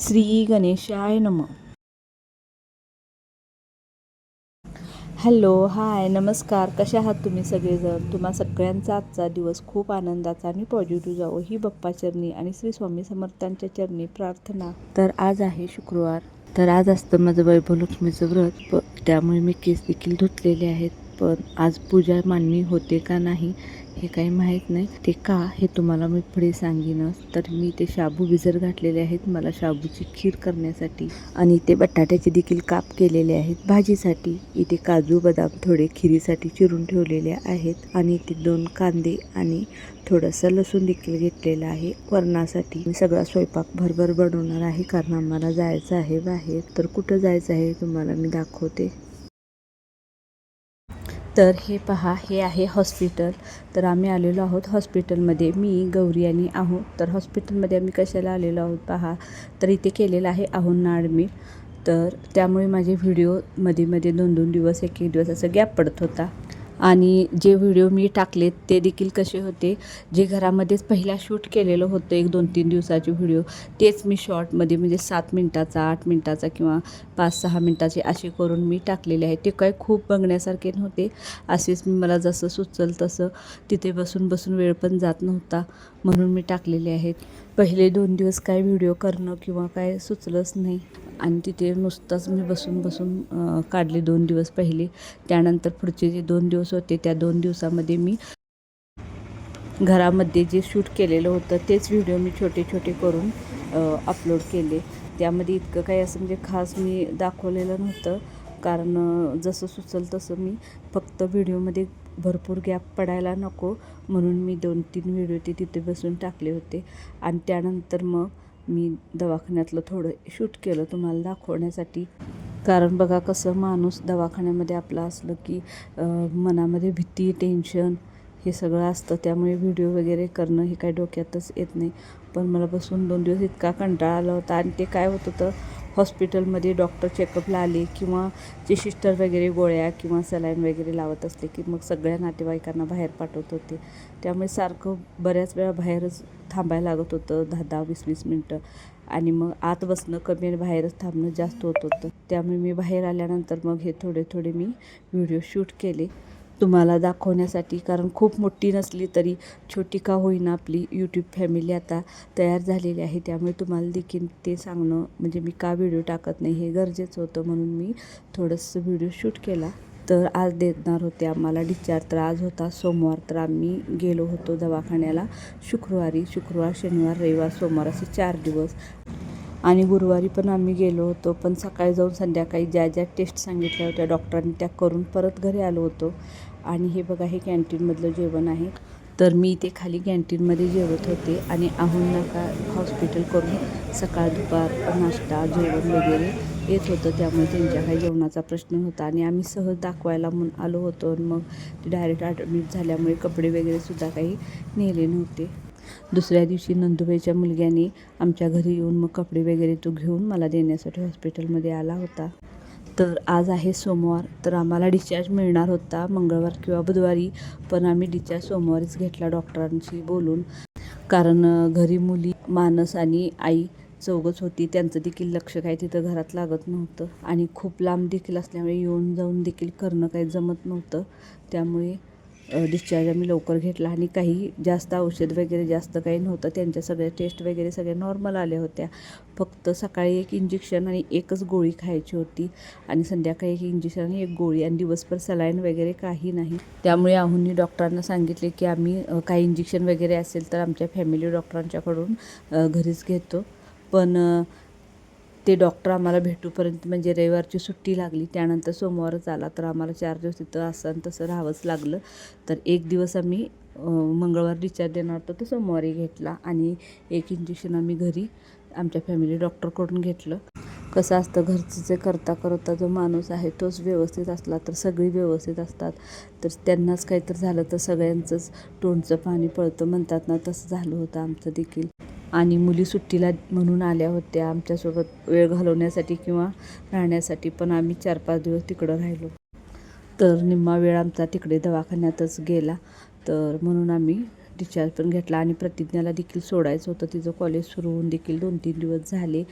श्री गणेशाय नम. Hello hi नमस्कार. कशा आहात तुम्ही सगळेजण? तुम्हा सगळ्यांचा आजचा दिवस खूप आनंदाचा आणि पॉझिटिव्ह जावो. ही बाप्पा चरणी आणि श्री स्वामी समर्थांच्या चरणी प्रार्थना. तर आज आहे शुक्रवार. तर आज असतं माझं वैभवलक्ष्मीचं व्रत. प त्यामुळे मी केस देखील धुतलेले आहेत. पण आज पूजा मान्य होते का नाही हे काही माहीत नाही. ते का हे तुम्हाला मी पुढे सांगेनच. तर मी ते शाबू भिजर घातलेले आहेत मला शाबूची खीर करण्यासाठी. आणि ते बटाट्याचे देखील काप केलेले आहेत भाजीसाठी. इथे काजू बदाम थोडे खिरीसाठी चिरून ठेवलेले आहेत. आणि इथे दोन कांदे आणि थोडंसं लसूण देखील घेतलेलं आहे. वरणासाठी मी सगळा स्वयंपाक भरभर बनवणार आहे कारण आम्हाला जायचं आहे बाहेर. तर कुठं जायचं आहे तुम्हाला मी दाखवते. तर हे पहा हे आहे हॉस्पिटल. तर आम्ही आलेलो आहोत हॉस्पिटलमध्ये. मी गौरी आणि आहो. तर हॉस्पिटलमध्ये आम्ही कशाला आलेलो आहोत पहा. तर इथे केलेलं आहे आहोंना ॲडमिट तर त्यामुळे माझे व्हिडिओमध्ये मध्ये दोन दोन दिवस एक एक दिवस असं गॅप पडत होता. आणि जे व्हिडिओ मी टाकलेत ते देखील कसे होते जे घरामध्येच पहिला शूट केलेलं होतं एक दोन तीन दिवसाचे व्हिडिओ तेच मी शॉर्टमध्ये म्हणजे सात मिनटाचा आठ मिनटाचा किंवा पाच सहा मिनटाचे असे करून मी टाकलेले आहे ते काय खूप बघण्यासारखे नव्हते. असेच मी मला जसं सुचल तसं तिथे बसून बसून वेळ पण जात नव्हता म्हणून मी टाकलेले आहेत. पहिले दोन दिवस काय व्हिडिओ करणं किंवा काय सुचलंच नाही. आणि तिथे नुसताच मी बसून बसून काढले दोन दिवस पहिले. त्यानंतर पुढचे जे दोन दिवस होते त्या दोन दिवसामध्ये मी घरामध्ये जे शूट केलेलं होतं तेच व्हिडिओ मी छोटे छोटे करून अपलोड केले. त्यामध्ये इतकं काही असं म्हणजे खास मी दाखवलेलं नव्हतं. कारण जसं सुचल तसं मी फक्त व्हिडिओमध्ये भरपूर गॅप पडायला नको म्हणून मी दोन तीन व्हिडिओ ते तिथे बसून टाकले होते. आणि त्यानंतर मग मी दवाखान्यातलं थोडं शूट केलं तुम्हाला दाखवण्यासाठी. कारण बघा कसं माणूस दवाखान्यामध्ये आपला असलं की मनामध्ये भीती टेन्शन हे सगळं असतं. त्यामुळे व्हिडिओ वगैरे करणं हे काही डोक्यातच येत नाही. पण मला बसून दोन दिवस इतका कंटाळा आला होता आणि ते काय होत होतं हॉस्पिटलमध्ये डॉक्टर चेकअपला आले किंवा जे सिस्टर वगैरे गोळ्या किंवा सलाईन वगैरे लावत असले की मग सगळ्या नातेवाईकांना बाहेर पाठवत होते. त्यामुळे सारखं बऱ्याच वेळा बाहेरच थांबायला लागत होतं दहा दहा वीस वीस मिनटं. आणि मग आत बसणं कमी आणि बाहेरच थांबणं जास्त होत होतं. त्यामुळे मी बाहेर आल्यानंतर मग हे थोडे थोडे मी व्हिडिओ शूट केले. तुम्हाला दाखवण्यासाठी कारण खूप मोठी नसली तरी छोटी का होईना आपली यूट्यूब फॅमिली आता तयार झालेली आहे. त्यामुळे तुम्हाला देखील ते सांगणं म्हणजे मी का व्हिडिओ टाकत नाही हे गरजेचं होतं म्हणून मी थोडंसं व्हिडिओ शूट केला. तर आज देणार होते आम्हाला डिस्चार्ज तर आज होता. सोमवार तर आम्ही गेलो होतो दवाखान्याला. शुक्रवारी शुक्रवार शनिवार रविवार सोमवार असे चार दिवस आणि गुरुवारी पण आम्ही गेलो होतो पण सकाळी जाऊन संध्याकाळी ज्या ज्या टेस्ट सांगितल्या होत्या डॉक्टरांनी त्या करून परत घरी आलो होतो. आणि हे बघा हे कॅन्टीनमधलं जेवण आहे. तर मी इथे खाली कॅन्टीनमध्ये जेवत होते आणि आहून नका हॉस्पिटल करून सकाळ दुपार नाश्ता जेवण वगैरे येत होतं. त्यामुळे त्यांच्या काही जेवणाचा प्रश्न होता आणि आम्ही सहज दाखवायला म्हणून आलो होतो आणि मग ते डायरेक्ट ॲडमिट झाल्यामुळे कपडे वगैरे सुद्धा काही नेले नव्हते. दुसऱ्या दिवशी नंदुबाईच्या मुलग्याने आमच्या घरी येऊन मग कपडे वगैरे तो घेऊन मला देण्यासाठी हॉस्पिटलमध्ये आला होता. तर आज आहे सोमवार तर आम्हाला डिस्चार्ज मिळणार होता मंगळवार किंवा बुधवारी पण आम्ही डिस्चार्ज सोमवारीच घेतला डॉक्टरांशी बोलून. कारण घरी मुली मानस आणि आई चौघच होती त्यांचं देखील लक्ष काही तिथं घरात लागत नव्हतं. आणि खूप लांब देखील असल्यामुळे येऊन जाऊन देखील करणं काही जमत नव्हतं. त्यामुळे डिस्चार्ज आम्ही लवकर घेतला आणि काही जास्त औषध वगैरे जास्त काही नव्हतं. त्यांच्या सगळ्या टेस्ट वगैरे सगळ्या नॉर्मल आल्या होत्या. फक्त सकाळी एक इंजेक्शन आणि एकच गोळी खायची होती. आणि संध्याकाळी एक इंजेक्शन आणि एक गोळी आणि दिवसभर सलाईन वगैरे काही नाही. त्यामुळे आहुंनी डॉक्टरांना सांगितले की आम्ही काही इंजेक्शन वगैरे असेल तर आमच्या फॅमिली डॉक्टरांच्याकडून घरीच घेतो. पण ते डॉक्टर आम्हाला भेटूपर्यंत म्हणजे रविवारची सुट्टी लागली त्यानंतर सोमवारच आला. तर आम्हाला चार दिवस तिथं असं आणि तसं राहावंच लागलं. तर एक दिवस आम्ही मंगळवार डिचार्ज देणार होतो तो सोमवारी घेतला. आणि एक इंजेक्शन आम्ही घरी आमच्या फॅमिली डॉक्टरकडून घेतलं. कसं असतं घरचं जे करता करता जो माणूस आहे तोच व्यवस्थित असला तर सगळी व्यवस्थित असतात. तर त्यांनाच काहीतरी झालं तर सगळ्यांचंच तोंडचं पाणी पळतं. म्हणतात ना तसं झालं होतं आमचं देखील. आणि मुली सुट्टीला म्हणून आल्या होत्या आमच्यासोबत वेळ घालवण्यासाठी किंवा राहण्यासाठी पण आम्ही चार पाच दिवस तिकडं राहिलो. तर निम्मा वेळ आमचा तिकडे दवाखान्यातच गेला. तर म्हणून आम्ही डिस्चार्ज पण घेतला आणि प्रतिज्ञाला देखील सोडायचं होतं. तिचं कॉलेज सुरू होऊन देखील दोन तीन दिवस झाले.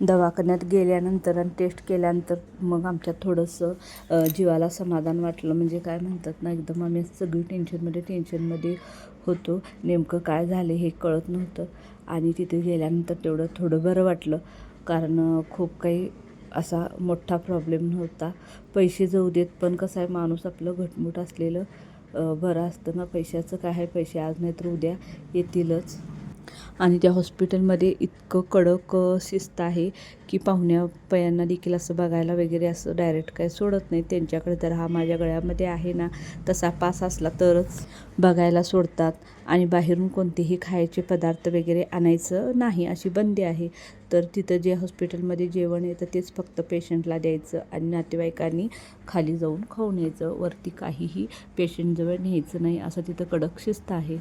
दवाखान्यात गेल्यानंतर आणि टेस्ट केल्यानंतर मग आमच्या थोडंसं जीवाला समाधान वाटलं. म्हणजे काय म्हणतात ना एकदम आम्ही सगळी टेन्शनमध्ये टेन्शनमध्ये होतो. नेमकं काय झालं हे कळत नव्हतं. आणि तिथे गेल्यानंतर तेवढं थोडं बरं वाटलं. कारण खूप काही असा मोठा प्रॉब्लेम नव्हता. पैसे जाऊ देत पण कसं आहे माणूस आपलं घटमूट असलेलं बरं असतं ना. पैशाचं काय आहे पैसे आज नाही तर उद्या येतीलच. आणि त्या हॉस्पिटलमध्ये इतकं कडक शिस्त आहे की पाहुण्या पयांना देखील असं बघायला वगैरे असं डायरेक्ट काय सोडत नाही त्यांच्याकडे तर हा माझ्या गळ्यामध्ये आहे ना. तसा पास असला तरच बघायला सोडतात. आणि बाहेरून कोणतेही खायचे पदार्थ वगैरे आणायचं नाही अशी बंदी आहे. तर तिथं जे हॉस्पिटलमध्ये जेवण येतं तेच फक्त पेशंटला द्यायचं आणि नातेवाईकांनी खाली जाऊन खाऊन यायचं. वरती काहीही पेशंटजवळ न्यायचं नाही असं तिथं कडक शिस्त आहे.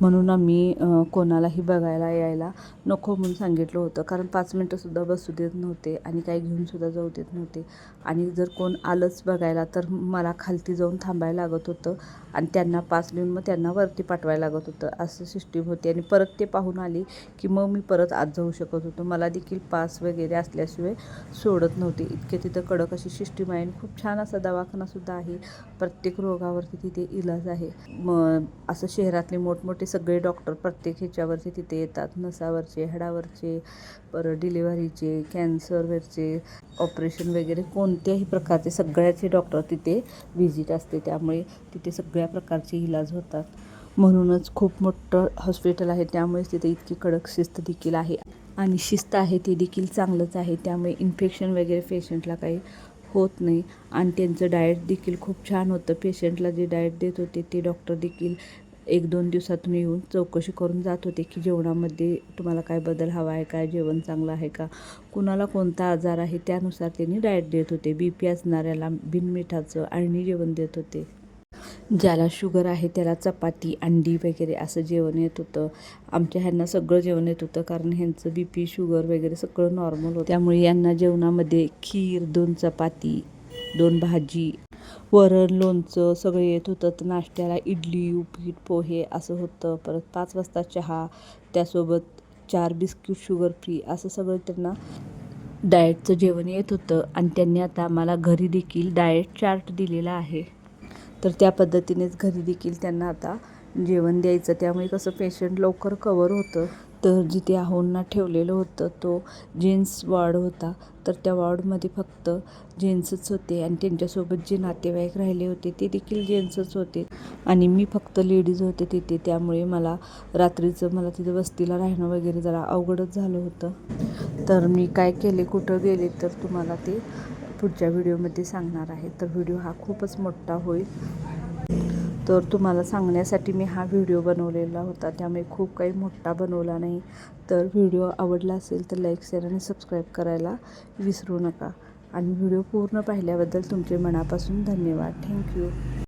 म्हणून आम्ही कोणालाही बघायला यायला नको म्हणून सांगितलं होतं. कारण पाच मिनटंसुद्धा बसू देत नव्हते आणि काही घेऊनसुद्धा जाऊ देत नव्हते. आणि जर कोण आलंच बघायला तर मला खालती जाऊन थांबायला लागत होतं आणि त्यांना पास लिहून मग त्यांना वरती पाठवायला लागत होतं. असं सिस्टीम होती. आणि परत ते पाहून आली की मग मी परत आत जाऊ शकत होतो. मला देखील पास वगैरे असल्याशिवाय सोडत नव्हते. इतके तिथं कडक अशी सिस्टीम आहे आणि खूप छान असा दवाखानासुद्धा आहे. प्रत्येक रोगावरती तिथे इलाज आहे. मग असं शहरातले मोठमोठे सगळे डॉक्टर प्रत्येक ह्याच्यावरचे तिथे येतात. नसावरचे हाडावरचे परत डिलिव्हरीचे कॅन्सरवरचे ऑपरेशन वगैरे कोणत्याही प्रकारचे सगळ्याचे डॉक्टर तिथे व्हिजिट असते. त्यामुळे तिथे सगळ्या प्रकारचे इलाज होतात. म्हणूनच खूप मोठं हॉस्पिटल आहे. त्यामुळेच तिथे इतकी कडक शिस्त देखील आहे. आणि शिस्त आहे ते देखील चांगलंच आहे. त्यामुळे इन्फेक्शन वगैरे पेशंटला काही होत नाही. आणि त्यांचं डाएट देखील खूप छान होतं. पेशंटला जे डाएट देत होते ते डॉक्टर देखील एक दोन दिवसातून येऊन चौकशी करून जात होते की जेवणामध्ये तुम्हाला काय बदल हवा आहे काय जेवण चांगलं आहे का? कुणाला कोणता आजार आहे त्यानुसार त्यांनी डाएट देत होते. बी पी असणाऱ्याला बिनमिठाचं आणि जेवण देत होते. ज्याला शुगर आहे त्याला चपाती अंडी वगैरे असं जेवण येत होतं. आमच्या ह्यांना सगळं जेवण येत होतं कारण ह्यांचं बी पी शुगर वगैरे सगळं नॉर्मल होतं. त्यामुळे यांना जेवणामध्ये खीर दोन चपाती दोन भाजी वरण लोणचं सगळं येत होतं. तर नाश्त्याला इडली उपीट पोहे असं होतं. परत पाच वाजता चहा त्यासोबत चार बिस्किट शुगर फ्री असं सगळं त्यांना डाएटचं जेवण येत होतं. आणि त्यांनी आता आम्हाला घरी देखील डाएट चार्ट दिलेला आहे. तर त्या पद्धतीनेच घरी देखील त्यांना आता जेवण द्यायचं. त्यामुळे कसं पेशंट लवकर कवर होतं. तर जिथे आहोंना ठेवलेलं होतं तो जेन्स वॉर्ड होता. तर त्या वॉर्डमध्ये फक्त जेन्ट्सच होते आणि त्यांच्यासोबत जे नातेवाईक राहिले होते ते देखील जेन्ट्सच होते. आणि मी फक्त लेडीज होते तिथे त्यामुळे मला रात्रीचं मला तिथे वस्तीला राहणं वगैरे जरा अवघडच झालं होतं. तर मी काय केले कुठं गेले तर तुम्हाला ते पुढच्या व्हिडिओमध्ये सांगणार आहे. तर व्हिडिओ हा खूपच मोठा होईल. तर तुम्हाला सांगण्यासाठी मी हा व्हिडिओ बनवलेला होता. त्यामुळे खूप काही मोठा बनवला नाही. तर व्हिडिओ आवडला असेल तर लाईक शेअर आणि सबस्क्राईब करायला विसरू नका. आणि व्हिडिओ पूर्ण पाहिल्याबद्दल तुमचे मनापासून धन्यवाद. थँक्यू.